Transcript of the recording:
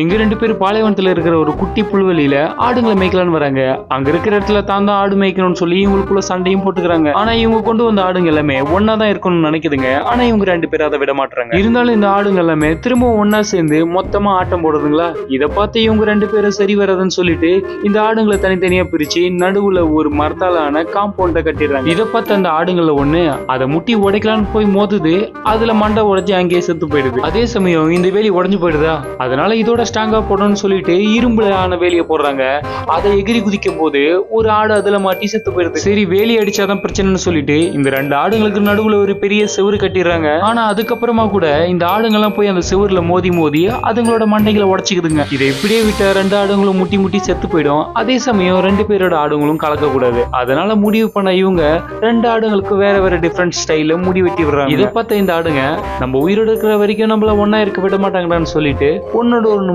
எங்க ரெண்டு பேரும் பாலைவனத்துல இருக்கிற ஒரு குட்டி புல்வெளியில ஆடுங்களை மேய்க்கலான்னு வராங்க. அங்க இருக்கிற இடத்துல தான் தான் ஆடு மேய்க்கணும்னு சொல்லி இவங்களுக்குள்ள சண்டையும் போட்டுக்கிறாங்க. ஆனா இவங்க கொண்டு வந்த ஆடுங்க எல்லாமே ஒன்னா தான் இருக்கணும்னு நினைக்குதுங்க. ஆனா இவங்க ரெண்டு பேரும் அதை விட மாட்டாங்க இருந்தாலும் இந்த ஆடுங்க எல்லாமே திரும்பவும் ஒன்னா சேர்ந்து மொத்தமா ஆட்டம் போடுறதுங்களா? இதை பார்த்து இவங்க ரெண்டு பேரும் சரி வராதுன்னு சொல்லிட்டு இந்த ஆடுங்களை தனித்தனியா பிரிச்சு நடுவுல ஒரு மரத்தாலான காம்பவுண்டை கட்டிடுறாங்க. இதை பார்த்து அந்த ஆடுங்கள்ல ஒண்ணு அதை முட்டி உடைக்கலான்னு போய் மோதுது அதுல மண்டை உடைச்சு அங்கேயே செத்து போயிடுது. அதே சமயம் இந்த வேலி உடஞ்சு போயிடுதா? அதனால இதோட ஸ்ட்ராங்கா போடணும்னு சொல்லிட்டு இரும்புல ஆன வேலியை போடுறாங்க. அதை எகிரி குதிக்கும் போது ஒரு ஆடு அதில் மாட்டி செத்து போயிடுது. சரி வேலி அடிச்சாதான் பிரச்சனைன்னு சொல்லிட்டு இந்த ரெண்டு ஆடுங்களுக்கு நடுவில் ஒரு பெரிய செவரு கட்டிடுறாங்க. ஆனா அதுக்கப்புறமா கூட இந்த ஆடுங்கெல்லாம் போய் அந்த செவுருல மோதி மோதி அதுங்களோட மண்டைகளை உடைச்சிக்குதுங்க. இதை இப்படியே விட்ட ரெண்டு ஆடுங்களும் முட்டி முட்டி செத்து போயிடும். அதே சமயம் ரெண்டு பேரோட ஆடுங்களும் கலக்கக்கூடாது. அதனால முடிவு பண்ண இவங்க ரெண்டு ஆடுங்களுக்கு வேற வேற டிஃப்ரெண்ட் ஸ்டைல்ல முடி வெட்டி விடுறாங்க. இதை பார்த்த இந்த ஆடுங்க நம்ம உயிரோடு இருக்கிற வரைக்கும் நம்மள ஒன்னா இருக்க விட மாட்டாங்கடான்னு சொல்லிட்டு ஒன்னோட ஒன்று